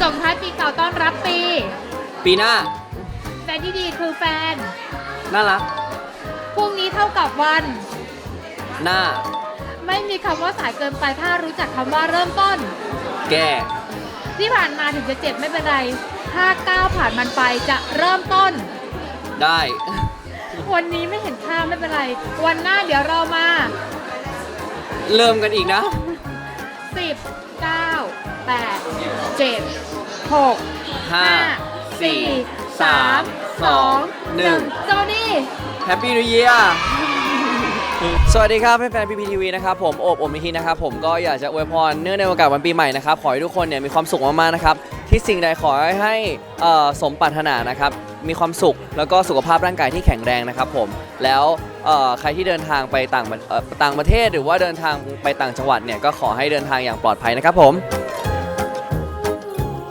ส่งท้ายปีเก่าต้อนรับปี ปีหน้า แฟนที่ดีคือแฟน น่ารัก พรุ่งนี้เท่ากับวัน หน้า ไม่มีคำว่าสายเกินไปถ้ารู้จักคำว่าเริ่มต้น แก่ ที่ผ่านมาถึงจะเจ็บไม่เป็นไร ถ้าก้าวผ่านมันไปจะเริ่มต้น ได้ วันนี้ไม่เห็นค่าไม่เป็นไร วันหน้าเดี๋ยวเรามา เริ่มกันอีกนะ 10 9 8 7 6ห้า5สี่4สาม3สอง2หนึ่ง1สวัสดี แฮปปี้นิวเยียร์ สวัสดีครับแฟนๆพีพีทีวีนะครับผมโอบโอมิฮินะครับผมก็อยากจะอวยพรเนื่องในโอกาสวันปีใหม่นะครับขอให้ทุกคนเนี่ยมีความสุขมากๆนะครับที่สิ่งใดขอให้ให้เอ่อสมปรารถนานะครับมีความสุขแล้วก็สุขภาพร่างกายที่แข็งแรงนะครับผมแล้วเอ่อใครที่เดินทางไปต่างประเอ่อต่างประเทศ หรือว่าเดินทางไปต่างจังหวัดเนี่ยก็ขอให้เดินทางอย่างปลอดภัยนะครับผม